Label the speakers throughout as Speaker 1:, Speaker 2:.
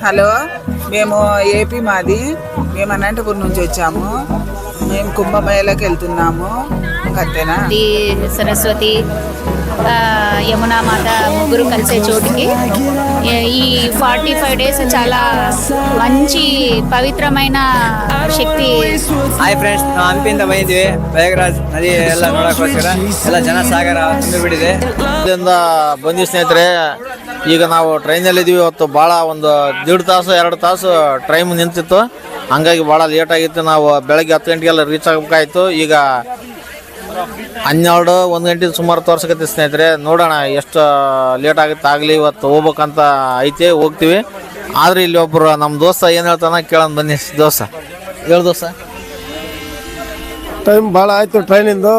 Speaker 1: Hello మేము AP మాది మేము అనంతపురం నుంచి వచ్చాము మేము కుంభమేళకి వెళ్తున్నాము అంతేనా
Speaker 2: ఇది సరస్వతి ఆ, యమునా మాత ముగ్గురు కలిసే చోటుకి ఈ- ఈ ఫార్టీ ఫైవ్ డేస్ చాలా మంచి పవిత్రమైన శక్తి
Speaker 3: ಹಾಯ್ ಫ್ರೆಂಡ್ಸ್ ನಾವು ಹಂಪಿಯಿಂದ ಬಂದಿದ್ದೀವಿ ಪ್ರಯಾಗರಾಜ್ ನದಿ ಎಲ್ಲ ನೋಡೋಕ್ಕೋಸ್ಕರ ಎಲ್ಲ ಜನಸಾಗರ ತುಂಬಿಬಿಟ್ಟಿದೆ
Speaker 4: ಇಲ್ಲಿಂದ ಬಂದಿ ಸ್ನೇಹಿತರೆ ಈಗ ನಾವು ಟ್ರೈನಲ್ಲಿದ್ದೀವಿ ಇವತ್ತು ಭಾಳ ಒಂದು ದೀಡ್ ತಾಸು, ಎರಡು ತಾಸು ಟ್ರೈನ್ ನಿಂತಿತ್ತು. ಹಂಗಾಗಿ ಭಾಳ ಲೇಟ್ ಆಗಿತ್ತು. ನಾವು ಬೆಳಗ್ಗೆ ಹತ್ತು ಗಂಟೆಗೆಲ್ಲ ರೀಚ್ ಆಗಬೇಕಾಯ್ತು. ಈಗ ಹನ್ನೆರಡು, ಒಂದು ಗಂಟೆ ಸುಮಾರು ತೋರ್ಸಕತ್ತಿ ಸ್ನೇಹಿತರೆ. ನೋಡೋಣ ಎಷ್ಟು ಲೇಟ್ ಆಗುತ್ತೆ, ಆಗಲಿ, ಇವತ್ತು ಹೋಗ್ಬೇಕಂತ ಐತೆ, ಹೋಗ್ತೀವಿ. ಆದ್ರೆ ಇಲ್ಲಿ ಒಬ್ಬರು ನಮ್ಮ ದೋಸ್ತ ಏನು ಹೇಳ್ತಾನೆ ಕೇಳೋಣ ಬನ್ನಿ ದೋಸ್ತ. ಹೇಳು ದೋಸ್ತ.
Speaker 5: ಟೈಮ್ ಭಾಳ ಆಯಿತು ಟ್ರೈನಿಂದು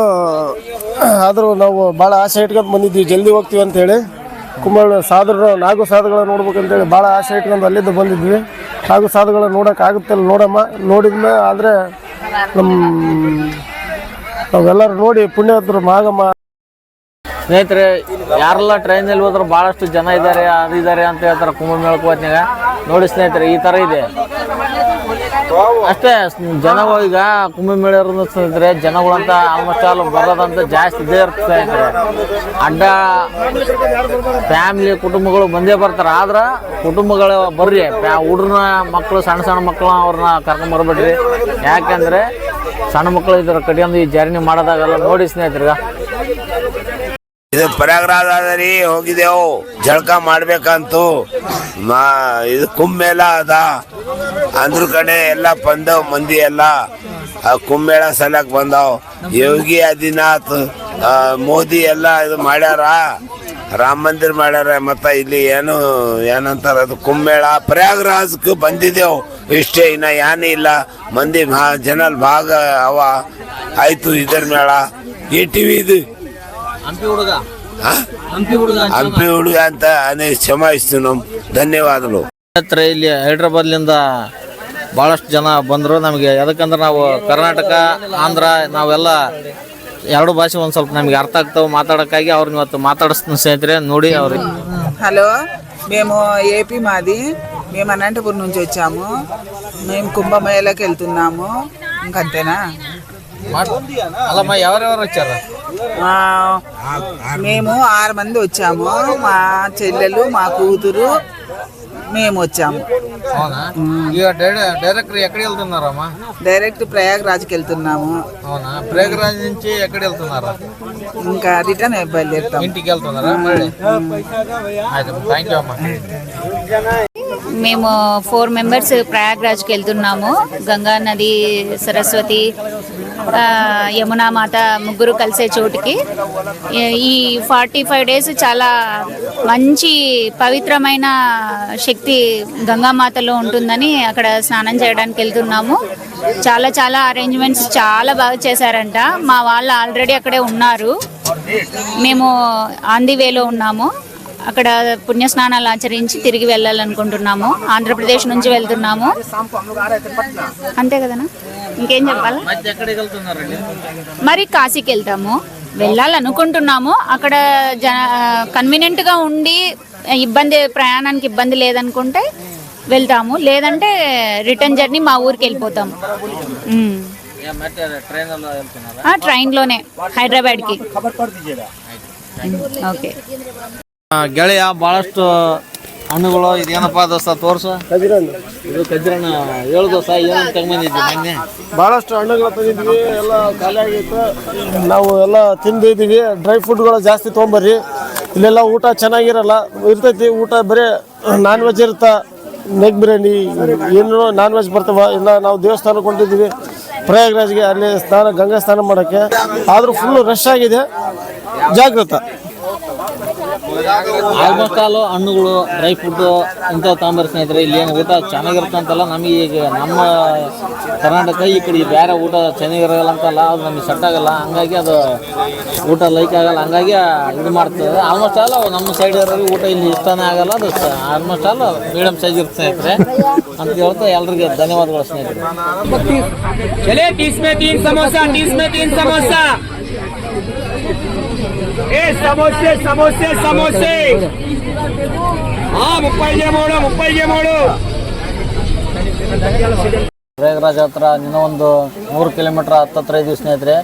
Speaker 5: ಆದರೂ ನಾವು ಭಾಳ ಆಸೆ ಇಟ್ಕೊಂಡು ಬಂದಿದ್ವಿ. ಜಲ್ದಿ ಹೋಗ್ತೀವಿ ಅಂತೇಳಿ ಕುಂಬಳ ಸಾಧುಗಳು ನಾಗು ಸಾಧುಗಳನ್ನ ನೋಡ್ಬೇಕಂತೇಳಿ ಭಾಳ ಆಸೆ ಇಟ್ಕೊಂಡು ಅಲ್ಲಿಂದ ಬಂದಿದ್ವಿ. ನಾಗು ಸಾಧುಗಳನ್ನ ನೋಡೋಕ್ಕಾಗುತ್ತಿಲ್ಲ, ನೋಡಮ್ಮ, ನೋಡಿದ್ಮೇ ಆದರೆ ನಮ್ಮ ನಾವೆಲ್ಲರೂ ನೋಡಿ ಪುಣ್ಯವಂತರು ಮಾಗಮ್ಮ.
Speaker 4: ಸ್ನೇಹಿತರೆ, ಯಾರೆಲ್ಲ ಟ್ರೈನಲ್ಲಿ ಹೋದ್ರೆ ಭಾಳಷ್ಟು ಜನ ಇದ್ದಾರೆ ಅದು ಇದ್ದಾರೆ ಅಂತ ಹೇಳ್ತಾರೆ ಕುಂಭಮೇಳಕ್ಕೆ ಹೋದ್ನಾಗ ನೋಡಿ ಸ್ನೇಹಿತರೆ, ಈ ಥರ ಇದೆ. ಅಷ್ಟೇ, ಜನಗಳು ಈಗ ಕುಂಭಮೇಳ ಇರೋದ್ರೆ ಸ್ನೇಹಿತರೆ ಜನಗಳಂತ ಆಲ್ಮೋಸ್ಟ್ ಆಲ್ ಬರೋದಂತ ಜಾಸ್ತಿ ಇದೇ ಇರ್ತದೆ ಅಡ್ಡ ಫ್ಯಾಮಿಲಿ ಕುಟುಂಬಗಳು ಬಂದೇ ಬರ್ತಾರೆ. ಆದ್ರೆ ಕುಟುಂಬಗಳು ಬರ್ರಿ. ಹುಡ್ರನ್ನ ಮಕ್ಕಳು ಸಣ್ಣ ಸಣ್ಣ ಮಕ್ಕಳು ಅವ್ರನ್ನ ಕರ್ಕೊಂಡು ಬರ್ಬೇಡ್ರಿ. ಯಾಕಂದ್ರೆ ಸಣ್ಣ ಮಕ್ಕಳು ಇದ್ರ ಕಡೆಯೊಂದು ಈ ಜರ್ನಿ ಮಾಡೋದಾಗಲ್ಲ ನೋಡಿ ಸ್ನೇಹಿತರೆ
Speaker 6: ಇದು ಪ್ರಯಾಗ್ರಾಜ್ ಹೋಗಿದೆವು ಜಳಕ ಮಾಡ್ಬೇಕಂತು. ಇದು ಕುಂಭಮೇಳ ಅದ. ಅಂದ್ರ ಕಡೆ ಎಲ್ಲ ಬಂದವ್, ಮಂದಿ ಎಲ್ಲ. ಕುಂಭಮೇಳ ಸಲಕ್ ಬಂದವ್. ಯೋಗಿ ಆದಿನಾಥ್ ಮೋದಿ ಎಲ್ಲ ಇದು ಮಾಡ್ಯಾರ. ರಾಮ ಮಂದಿರ ಮಾಡ್ಯಾರ. ಮತ್ತ ಇಲ್ಲಿ ಏನು, ಏನಂತಾರ ಅದು ಕುಂಭಮೇಳ. ಪ್ರಯಾಗ್ರಾಜ್ಗೆ ಬಂದಿದ್ದೆವು. ಇಷ್ಟೇ ಇನ್ನ ಏನು ಇಲ್ಲ. ಮಂದಿ ಜನ ಭಾಗ ಅವ. ಆಯ್ತು ಇದರ ಮೇಳ. ಈ ಟಿವಿ ಇದು
Speaker 4: ಹಂಪಿ ಹುಡುಗ
Speaker 6: ಹಾ?
Speaker 4: ಹಂಪಿ ಹುಡುಗ
Speaker 6: ಹಂಪಿ ಹುಡುಗ ಅಂತ ಅನೇ ಕ್ಷಮಾಯಿಸ್ತು ನಮ್ ಧನ್ಯವಾದಗಳು
Speaker 4: ಹತ್ರ ಇಲ್ಲಿ ಹೈದ್ರಾಬಾದ್ಲಿಂದ ಭಾಳಷ್ಟು ಜನ ಬಂದರು ನಮಗೆ ಯಾಕಂದ್ರೆ ನಾವು ಕರ್ನಾಟಕ ಆಂಧ್ರ ನಾವೆಲ್ಲ ಎರಡು ಭಾಷೆ ಒಂದು ಸ್ವಲ್ಪ ನಮಗೆ ಅರ್ಥ ಆಗ್ತಾವೆ ಮಾತಾಡೋಕ್ಕಾಗಿ ಅವ್ರನ್ನ ಇವತ್ತು మాట్లాడిస్తున్న స్నేహితురే ನೋಡಿ ಅವ್ರಿಗೆ
Speaker 1: హలో మేము ఏపీ మాది మేము అనంతపురం నుంచి వచ్చాము మేము కుంభమేళకి వెళ్తున్నాము ఇంకంతేనా
Speaker 4: అల్లమ్మ ఎవరెవరు వచ్చారు
Speaker 1: ఆ, మేము ఆరు మంది వచ్చాము. మా చెల్లెలు మా కూతురు మేము వచ్చాము.
Speaker 4: డైరెక్టర్ ఎక్కడికి వెళ్తున్నారమ్మా?
Speaker 1: డైరెక్ట్ ప్రయాగ్రాజ్కి వెళ్తున్నాము.
Speaker 4: అవునా? ప్రయాగరాజ్ నుంచి ఎక్కడ వెళ్తున్నారా?
Speaker 1: ఇంకా రిటర్న్ బయలుదేరుతాం
Speaker 4: ఇంటికి వెళ్తున్నారా? థ్యాంక్ యూ అమ్మా.
Speaker 2: మేము ఫోర్ మెంబర్స్ ప్రయాగ్రాజ్కి వెళ్తున్నాము. గంగా నది సరస్వతి యమునా మాత ముగ్గురు కలిసే చోటుకి. ఈ- ఫార్టీ ఫైవ్ డేస్ చాలా మంచి పవిత్రమైన శక్తి గంగామాతలో ఉంటుందని అక్కడ స్నానం చేయడానికి వెళ్తున్నాము. చాలా చాలా అరేంజ్మెంట్స్ చాలా బాగా చేశారంట. మా వాళ్ళు ఆల్రెడీ అక్కడే ఉన్నారు. మేము ఆన్ వేలో ఉన్నాము. అక్కడ పుణ్యస్నానాలు ఆచరించి తిరిగి వెళ్ళాలనుకుంటున్నాము. ఆంధ్రప్రదేశ్ నుంచి వెళ్తున్నాము. అంతే కదనా? ఇంకేం చెప్పాలి? మరి కాశీకి వెళ్తాము. వెళ్ళాలనుకుంటున్నాము. అక్కడ జ కన్వీనియంట్గా ఉండి ఇబ్బంది ప్రయాణానికి ఇబ్బంది లేదనుకుంటే వెళ్తాము. లేదంటే రిటర్న్ జర్నీ మా ఊరికి వెళ్ళిపోతాము. ట్రైన్లోనే హైదరాబాద్కి. ఓకే.
Speaker 4: ಗೆಳೆಯ, ಬಹಳಷ್ಟು ಹಣ್ಣುಗಳು ಇದೇನಪ್ಪ ದೋಸ್ತ ತೋರ್ಸು. ಇದು ಕಜ್ರಣ್ಣ ಏಳು ದೋಸ್ತ ಏನು ತಗೊಂಬಂದಿದ್ವಿ ಮೊನ್ನೆ.
Speaker 5: ಭಾಳಷ್ಟು ಹಣ್ಣುಗಳು ತಂದಿದ್ವಿ ಎಲ್ಲ ಖಾಲಿ ಆಗಿತ್ತು ನಾವು ಎಲ್ಲ ತಿಂದಿದ್ದೀವಿ. ಡ್ರೈ ಫ್ರೂಟ್ಗಳು ಜಾಸ್ತಿ ತೊಗೊಂಬರ್ರಿ. ಇಲ್ಲೆಲ್ಲ ಊಟ ಚೆನ್ನಾಗಿರಲ್ಲ. ಇರ್ತೈತಿ, ಊಟ ಬರೀ ನಾನ್ ವೆಜ್ ಇರುತ್ತೆ? ನೆಗ್ ಬಿರಿಯಾನಿ ಏನು ನಾನ್ ವೆಜ್ ಬರ್ತವ ಇಲ್ಲ ನಾವು ದೇವಸ್ಥಾನಕ್ಕೆ ಹೊಂಟಿದ್ದೀವಿ. ಪ್ರಯಾಗ್ರಾಜ್ಗೆ ಅಲ್ಲಿ ಸ್ನಾನ, ಗಂಗಾ ಸ್ನಾನ ಮಾಡೋಕ್ಕೆ. ಆದರೂ ಫುಲ್ಲು ರಶ್ ಆಗಿದೆ. ಜಾಗೃತ
Speaker 4: ಆಲ್ಮೋಸ್ಟ್ ಆಲ್ ಹಣ್ಣುಗಳು ಡ್ರೈ ಫುಡ್ಡು ಇಂಥವು ತಗೊಂಬರ್ ಸ್ನೇಹಿತರೆ, ಇಲ್ಲಿ ಏನು ಊಟ ಚೆನ್ನಾಗಿರುತ್ತೆ ಅಂತಲ್ಲ, ನಮಗೆ ಈಗ ನಮ್ಮ ಕರ್ನಾಟಕ ಈ ಕಡೆ ಬೇರೆ ಊಟ ಚೆನ್ನಾಗಿರೋಲ್ಲ ಅಂತಲ್ಲ, ಅದು ನಮಗೆ ಸೆಟ್ ಆಗಲ್ಲ. ಹಂಗಾಗಿ ಅದು ಊಟ ಲೈಕ್ ಆಗಲ್ಲ. ಹಂಗಾಗಿ ಇದು ಮಾಡ್ತದೆ ಆಲ್ಮೋಸ್ಟ್ ಆಲ್ ನಮ್ಮ ಸೈಡ್ ಇರೋರಿಗೆ ಊಟ ಇಲ್ಲಿ ಇಷ್ಟನೇ ಆಗಲ್ಲ. ಅದು ಆಲ್ಮೋಸ್ಟ್ ಆಲ್ ಮೀಡಿಯಮ್ ಸೈಜ್ ಇರುತ್ತೆ ಸ್ನೇಹಿತರೆ. ಅಂತ ಹೇಳ್ತಾ ಎಲ್ರಿಗೆ ಧನ್ಯವಾದಗಳು ಸ್ನೇಹಿತರೆ.
Speaker 7: ఏ
Speaker 4: సమోసే ಹತ್ರ ಇನ್ನೂ ಒಂದು ಮೂರು ಕಿಲೋಮೀಟ್ರ್ ಹತ್ತತ್ರ ಇದೀವಿ ಸ್ನೇಹಿತರೆ.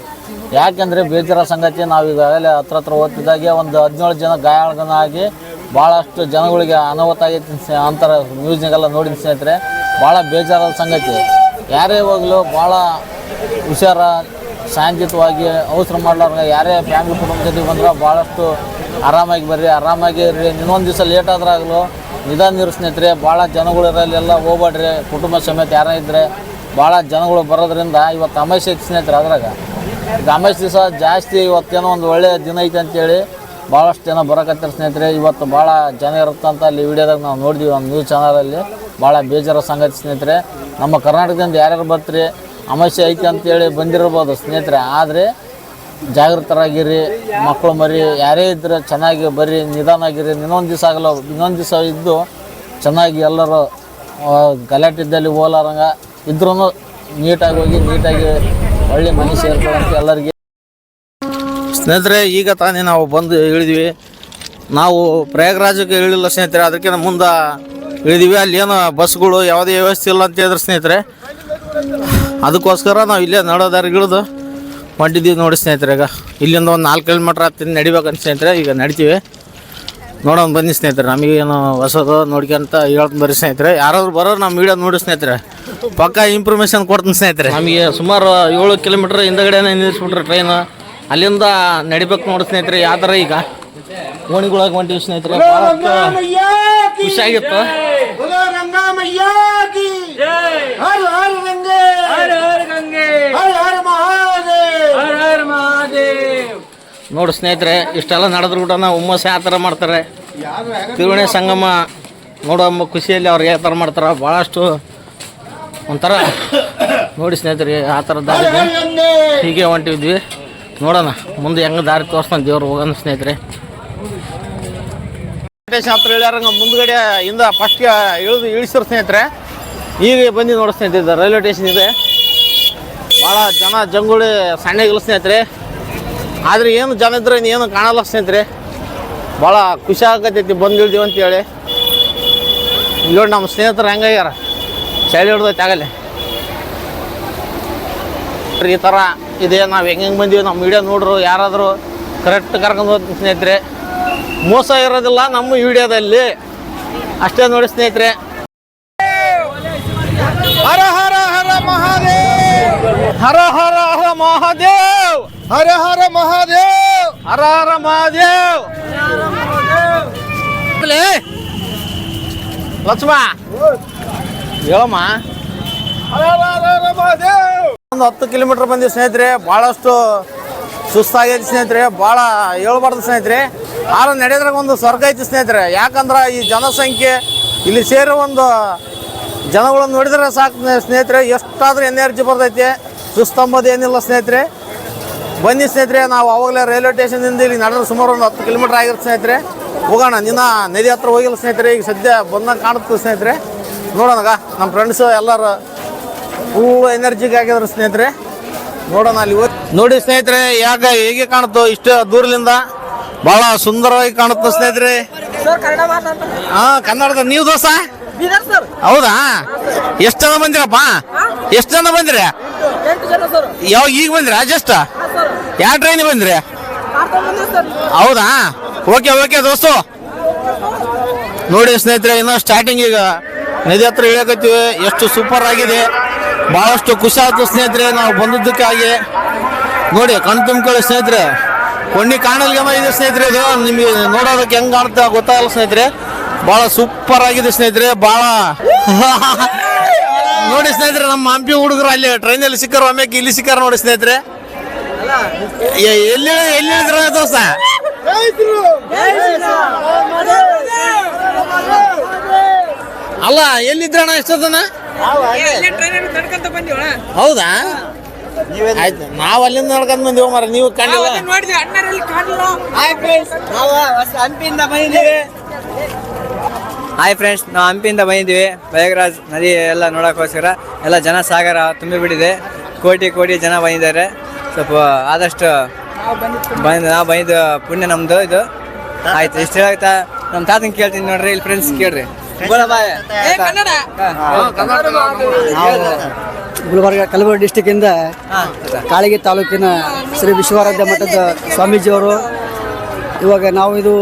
Speaker 4: ಯಾಕೆಂದರೆ ಬೇಜಾರ ಸಂಗತಿ ನಾವು ಈಗಾಗಲೇ ಹತ್ರ ಹತ್ರ ಓದ್ತಿದ್ದಾಗೆ ಒಂದು ಹದಿನೇಳು ಜನ ಗಾಯಾಳನಾಗಿ ಭಾಳಷ್ಟು ಜನಗಳಿಗೆ ಅನಾಹುತ ಆಗೈತಿ ಅಂತಾರೆ ನ್ಯೂಸ್ನಾಗೆಲ್ಲ ನೋಡಿದ ಸ್ನೇಹಿತರೆ. ಭಾಳ ಬೇಜಾರದ ಸಂಗತಿ. ಯಾರೇ ಹೋಗಲು ಭಾಳ ಹುಷಾರ ಶಾಂತಿಯುತವಾಗಿ ಅವಸರ ಮಾಡ್ಲಾರ್ದ ಯಾರೇ ಫ್ಯಾಮಿಲಿ ಕುಟುಂಬ ಜೊತೆಗೆ ಬಂದ್ರೆ ಭಾಳಷ್ಟು ಆರಾಮಾಗಿ ಬರ್ರಿ. ಆರಾಮಾಗಿ ಇರ್ರಿ. ಇನ್ನೊಂದು ದಿವಸ ಲೇಟ್ ಆದ್ರಾಗಲು ನಿಧಾನ ಇರಿಸ್ನೈತ್ರಿ ಭಾಳ ಜನಗಳು ಇರಲ್ಲೆಲ್ಲ ಹೋಗ್ಬೇಡ್ರಿ ಕುಟುಂಬ ಸಮೇತ ಯಾರೇ ಇದ್ದರೆ ಭಾಳ ಜನಗಳು ಬರೋದ್ರಿಂದ ಇವತ್ತು ಅಮೇಶ್ ಸ್ನೇಹಿತರೆ ಅದ್ರಾಗ. ಈಗ ದಿವಸ ಜಾಸ್ತಿ ಇವತ್ತೇನೋ ಒಂದು ಒಳ್ಳೆಯ ದಿನ ಐತೆ ಅಂತೇಳಿ ಭಾಳಷ್ಟು ಜನ ಬರಕತ್ತಾರೆ ಸ್ನೇಹಿತರೆ. ಇವತ್ತು ಭಾಳ ಜನ ಇರುತ್ತಂತ ಅಲ್ಲಿ ವಿಡಿಯೋದಾಗ ನಾವು ನೋಡಿದ್ವಿ ಒಂದು ನ್ಯೂಸ್ ಚಾನಲಲ್ಲಿ. ಭಾಳ ಬೇಜಾರ ಸಂಗತಿ ಸ್ನೇಹಿತರೆ. ನಮ್ಮ ಕರ್ನಾಟಕದಿಂದ ಯಾರ್ಯಾರು ಬರ್ತೀರಿ? ಅಮಾವಾಸ್ಯೆ ಐತಿ ಅಂತೇಳಿ ಬಂದಿರ್ಬೋದು ಸ್ನೇಹಿತರೆ. ಆದರೆ ಜಾಗೃತರಾಗಿರಿ ಮಕ್ಕಳು ಮರಿ ಯಾರೇ ಇದ್ದರೆ ಚೆನ್ನಾಗಿ ಬರ್ರಿ ನಿಧಾನಾಗಿರಿ ಇನ್ನೊಂದು ದಿವಸ ಆಗಲ್ಲ ಇನ್ನೊಂದು ದಿವಸ ಇದ್ದು ಚೆನ್ನಾಗಿ ಎಲ್ಲರೂ ಆ, ಗಲಾಟೆ ಇದ್ದಲ್ಲಿ ಹೋಲಾರಂಗ ಇದ್ರೂ ನೀಟಾಗಿ ಹೋಗಿ ನೀಟಾಗಿ ಒಳ್ಳೆ ಮನೆ ಸೇರ್ಕೊಳ್ಳೋಂತ ಎಲ್ಲರಿಗೆ. ಸ್ನೇಹಿತರೆ ಈಗ ತಾನೇ ನಾವು ಬಂದು ಇಳಿದ್ವಿ ನಾವು ಪ್ರಯಾಗರಾಜಕ್ಕೆ ಇಳಿಲ್ಲ ಸ್ನೇಹಿತರೆ ಅದಕ್ಕಿಂತ ಮುಂದೆ ಇಳಿದೀವಿ ಅಲ್ಲಿ ಏನು ಬಸ್ಗಳು ಯಾವುದೇ ವ್ಯವಸ್ಥೆ ಇಲ್ಲ ಅಂತ ಹೇಳಿದ್ರೆ ಸ್ನೇಹಿತರೆ. ಅದಕ್ಕೋಸ್ಕರ ನಾವು ಇಲ್ಲೇ ನಡೋದಾರಿಗಿಳಿದು ಹೊಂಟಿದ್ದೀವಿ ನೋಡಿ ಸ್ನೇಹಿತರೆ ಈಗ ಇಲ್ಲಿಂದ ಒಂದು ನಾಲ್ಕು ಕಿಲೋಮೀಟ್ರ್ ಹತ್ತಿರ ನಡಿಬೇಕಂತ ಸ್ನೇಹಿತರೆ ಈಗ ನಡಿತೀವಿ. ನೋಡೋಣ ಬನ್ನಿ ಸ್ನೇಹಿತರೆ ನಮಗೇನು ಹೊಸದು ನೋಡ್ಕೊಂತ ಹೇಳ್ತೀನಿ ಬರ್ರಿ ಸ್ನೇಹಿತರೆ. ಯಾರಾದ್ರು ಬರೋರು ನಮ್ಮ ವೀಡಿಯೋ ನೋಡಿ ಸ್ನೇಹಿತರೆ. ಪಕ್ಕ ಇಂಪ್ರೂಮೇಷನ್ ಕೊಡ್ತೀನಿ ಸ್ನೇಹಿತರೆ. ನಮಗೆ ಸುಮಾರು ಏಳು ಕಿಲೋಮೀಟ್ರ್ ಹಿಂದಗಡೆನೇ ನಿಲ್ಲಿಸ್ಬಿಟ್ರೆ ಟ್ರೈನು ಅಲ್ಲಿಂದ ನಡಿಬೇಕು ನೋಡಿ ಸ್ನೇಹಿತರೆ ಯಾವ ಥರ ಈಗ? ಓಣಿಗೊಳಗೆ ಹೊಂಟಿವಿ ಸ್ನೇಹಿತರೆ ಖುಷಿಯಾಗಿತ್ತು. ನೋಡಿ ಸ್ನೇಹಿತರೆ, ಇಷ್ಟೆಲ್ಲ ನಡೆದ್ರು ಕೂಡ ನಾವು ಆ ಥರ ಮಾಡ್ತಾರೆ. ತಿರುವಣಿ ಸಂಗಮ ನೋಡೋ ಖುಷಿಯಲ್ಲಿ ಅವ್ರು ಯಾವ ಥರ ಮಾಡ್ತಾರೆ. ಭಾಳಷ್ಟು ಒಂಥರ ನೋಡಿ ಸ್ನೇಹಿತರೆ, ಆ ಥರ ದಾರಿ. ಹೀಗೆ ಹೊಂಟಿದ್ವಿ. ನೋಡೋಣ, ಮುಂದೆ ಹೆಂಗೆ ದಾರಿ ತೋರಿಸ್ತಾನೆ ದೇವ್ರು ಹೋಗೋಣ ಸ್ನೇಹಿತರೆ. ವೆಂಕಟೇಶ್ ಹತ್ರ ಹೇಳ್ಯಾರಂಗ ಮುಂದ್ಗಡೆ ಇಂದ ಫಸ್ಟ್ ಇಳಿದು ಇಳಿಸಿರು ಸ್ನೇಹಿತರೆ. ಈಗ ಬಂದು ನೋಡಿ ಸ್ನೇಹಿತರೆ ರೈಲ್ವೆ ಸ್ಟೇಷನ್ ಇದೆ. ಭಾಳ ಜನ ಜಂಗುಳಿ ಸಣ್ಣಗಿಲ್ಲ ಸ್ನೇಹಿತರೆ. ಆದ್ರೆ ಏನು ಜನ ಇದ್ರೆ ಏನು ಕಾಣಲ್ಲ ಸ್ನೇಹಿತರೆ. ಭಾಳ ಖುಷಿ ಆಗತೈತಿ ಬಂದಿಳ್ದೀವಿ ಅಂತೇಳಿ. ನೋಡಿ ನಮ್ಮ ಸ್ನೇಹಿತರು ಹೆಂಗಾಗ್ಯಾರ ಚಳಿ ಹಿಡ್ದೈತೆ ಆಗಲಿ. ಈ ಥರ ಇದೆ, ನಾವು ಹೆಂಗೆ ಹೆಂಗೆ ಬಂದೀವಿ ನಮ್ಮ ವಿಡಿಯೋ ನೋಡ್ರು, ಯಾರಾದರೂ ಕರೆಕ್ಟ್ ಕರ್ಕೊಂಡು ಹೋಗ್ತೀನಿ ಸ್ನೇಹಿತರೆ. ಮೋಸ ಇರೋದಿಲ್ಲ ನಮ್ಮ ವಿಡಿಯೋದಲ್ಲಿ. ಅಷ್ಟೇ ನೋಡಿ ಸ್ನೇಹಿತರೆ. ಹರ ಹರ ಹರ ಮಹಾದೇವ್. ಹರ ಹರ ಹರ ಮಹಾದೇವ್. ಹರ ಹರ ಮಹಾದೇವ್! ಹರ ಹರ ಮಹಾದೇವ್! ಲಕ್ಷ್ಮ! ಹೇಳಮ್ಮ. ಒಂದು ಹತ್ತು ಕಿಲೋಮೀಟರ್ ಬಂದಿ ಸ್ನೇಹಿತರೆ ಭಾಳಷ್ಟು ಸುಸ್ತಾಗೈತಿ ಸ್ನೇಹಿತರೆ ಭಾಳ ಹೇಳ್ಬಾರ್ದು ಸ್ನೇಹಿತರೆ. ಆದ್ರೆ ನಡೆಯೋದ್ರಾಗ ಒಂದು ಸ್ವರ್ಗ ಐತಿ ಸ್ನೇಹಿತರೆ. ಯಾಕಂದ್ರೆ ಈ ಜನಸಂಖ್ಯೆ ಇಲ್ಲಿ ಸೇರೋ ಒಂದು ಜನಗಳನ್ನು ನೋಡಿದ್ರೆ ಸಾಕು ಸ್ನೇಹಿತರೆ. ಎಷ್ಟಾದ್ರೂ ಎನರ್ಜಿ ಬರ್ತೈತೆ. ಸುಸ್ತಂಬದು ಏನಿಲ್ಲ ಸ್ನೇಹಿತರೆ. ಬನ್ನಿ ಸ್ನೇಹಿತರೆ ನಾವು ಅವಾಗಲೇ ರೈಲ್ವೆ ಸ್ಟೇಷನಿಂದ ಇಲ್ಲಿ ನಡೆದ್ರೆ ಸುಮಾರು ಒಂದು ಹತ್ತು ಕಿಲೋಮೀಟರ್ ಆಗಿರುತ್ತೆ ಸ್ನೇಹಿತರೆ. ಹೋಗೋಣ ನಿನ್ನ ನದಿ ಹತ್ರ ಹೋಗಿಲ್ಲ ಸ್ನೇಹಿತರೆ ಈಗ ಸದ್ಯ ಬಂದಂಗೆ ಕಾಣುತ್ತೆ ಸ್ನೇಹಿತರೆ. ನೋಡೋಣಗ ನಮ್ಮ ಫ್ರೆಂಡ್ಸು ಎಲ್ಲರೂ ಫುಲ್ ಎನರ್ಜಿಗೆ ಆಗಿದ್ರು ಸ್ನೇಹಿತರೆ. ನೋಡೋಣ ಅಲ್ಲಿ ನೋಡಿ ಸ್ನೇಹಿತರೆ ಯಾಕ ಹೇಗೆ ಕಾಣುತ್ತೋ ಇಷ್ಟು ದೂರದಿಂದ ಬಹಳ ಸುಂದರವಾಗಿ ಕಾಣುತ್ತೆ ಸ್ನೇಹಿತರೆ. ಹಾ ಕನ್ನಡದ ನೀವು ದೋಸ ಹೌದಾ? ಎಷ್ಟು ಜನ ಬಂದಿರಪ್ಪ? ಎಷ್ಟು ಜನ ಬಂದಿರಿ? ಯಾವಾಗ ಈಗ ಬಂದ್ರಿ? ಜಸ್ಟ್ ಯಾವ ಟ್ರೈನ್ ಬಂದ್ರಿ? ಹೌದಾ? ಓಕೆ ಓಕೆ ದೋಸ್ತು. ನೋಡಿ ಸ್ನೇಹಿತರೆ, ಇನ್ನು ಸ್ಟಾರ್ಟಿಂಗ್ ಈಗ ನದಿ ಹತ್ರ ಹೇಳಕತ್ತೀವಿ ಎಷ್ಟು ಸೂಪರ್ ಆಗಿದೆ. ಬಹಳಷ್ಟು ಖುಷಿ ಆಯ್ತು ಸ್ನೇಹಿತರೆ, ನಾವು ಬಂದದ್ದಕ್ಕಾಗಿ. ನೋಡಿ ಕಣ್ ತುಂಬ್ಕೊಳ್ಳಿ ಸ್ನೇಹಿತರೆ. ಕೊಂಡಿ ಕಾಣಲ್ಗೆಮ್ಮ ಇದೆ ಸ್ನೇಹಿತರೆ ಇದು. ನಿಮಗೆ ನೋಡೋದಕ್ಕೆ ಹೆಂಗ್ ಕಾಣುತ್ತೆ ಗೊತ್ತಾಗಲ್ಲ ಸ್ನೇಹಿತರೆ. ಬಹಳ ಸೂಪರ್ ಆಗಿದೆ ಸ್ನೇಹಿತರೆ. ಬಹಳ ನೋಡಿ ಸ್ನೇಹಿತರೆ, ನಮ್ಮ ಹಂಪಿ ಹುಡುಗರು ಅಲ್ಲಿ ಟ್ರೈನಲ್ಲಿ ಸಿಕ್ಕರು ಆಮೇಲೆ ಇಲ್ಲಿ ಸಿಕ್ಕಾರ ನೋಡಿ ಸ್ನೇಹಿತರೆ. ಎಲ್ಲಿ ಎಲ್ಲಿ ಇಳಿದ್ರ ದೋಸ್ತ? ಅಲ್ಲ ಎಲ್ಲಿದ್ರಣ ಎಷ್ಟೊತ್ತನ ಹೌದಾ? ಆಯ್ತು, ನಾವ್ ಅಲ್ಲಿಂದ ನಡ್ಕೊಂಡ್ ಬಂದಿವ ಮರ ನೀವು ಕಂಡಿಲ್ಲ
Speaker 3: ಹಂಪಿಯಿಂದ ಬಂದಿದ್ದೀವಿ. ಹಾಯ್ ಫ್ರೆಂಡ್ಸ್ ನಾವು ಹಂಪಿಯಿಂದ ಬಂದಿದ್ದೀವಿ. ಬಯಗರಾಜ್ ನದಿ ಎಲ್ಲ ನೋಡೋಕ್ಕೋಸ್ಕರ. ಎಲ್ಲ ಜನ ಸಾಗರ ತುಂಬಿಬಿಟ್ಟಿದೆ. ಕೋಟಿ ಕೋಟಿ ಜನ ಬಂದಿದ್ದಾರೆ. ಸ್ವಲ್ಪ ಆದಷ್ಟು ಬಂದು ನಾವು ಬಂದಿದ್ದು ಪುಣ್ಯ ನಮ್ದು ಇದು. ಆಯ್ತು ಇಷ್ಟು ಹೇಳ್ತಾ ನಮ್ಮ ತಾತನ ಕೇಳ್ತೀನಿ ನೋಡ್ರಿ ಇಲ್ಲಿ ಫ್ರೆಂಡ್ಸ್ ಕೇಳ್ರಿ.
Speaker 8: ಗುಲ್ಬರ್ಗ ಕಲಬುರಗಿ ಡಿಸ್ಟಿಕ್ಕಿಂದ ಕಾಳಗಿ ತಾಲೂಕಿನ ಶ್ರೀ ವಿಶ್ವಾರಾಧ್ಯ ಮಠದ ಸ್ವಾಮೀಜಿಯವರು. ಇವಾಗ ನಾವು ಇದು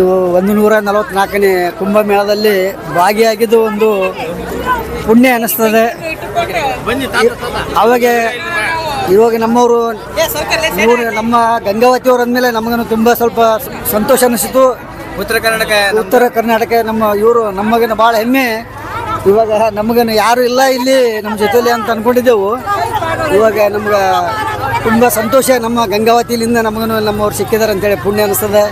Speaker 8: ಇವು ಒಂದು ನೂರ ನಲವತ್ನಾಲ್ಕನೇ ಕುಂಭಮೇಳದಲ್ಲಿ ಭಾಗಿಯಾಗಿದ್ದು ಒಂದು ಪುಣ್ಯ ಅನ್ನಿಸ್ತದೆ ಅವಾಗ ಇವಾಗ ನಮ್ಮವರು ಇವರು ನಮ್ಮ ಗಂಗಾವತಿಯವರು ಅಂದಮೇಲೆ ನಮಗನು ತುಂಬ ಸ್ವಲ್ಪ ಸಂತೋಷ ಅನಿಸಿತು.
Speaker 3: ಉತ್ತರ ಕರ್ನಾಟಕ
Speaker 8: ಉತ್ತರ ಕರ್ನಾಟಕ ನಮ್ಮ ಇವರು ನಮಗನ ಭಾಳ ಹೆಮ್ಮೆ. ಇವಾಗ ನಮಗನ ಯಾರು ಇಲ್ಲ ಇಲ್ಲಿ ನಮ್ಮ ಜೊತೆಲಿ ಅಂತ ಅನ್ಕೊಂಡಿದ್ದೆವು. ಇವಾಗ ನಮ್ಗೆ ತುಂಬ ಸಂತೋಷ ನಮ್ಮ ಗಂಗಾವತಿಲಿಂದ ನಮಗನು ನಮ್ಮವ್ರು ಸಿಕ್ಕಿದ್ದಾರೆ ಅಂತೇಳಿ ಪುಣ್ಯ ಅನಿಸ್ತದೆ.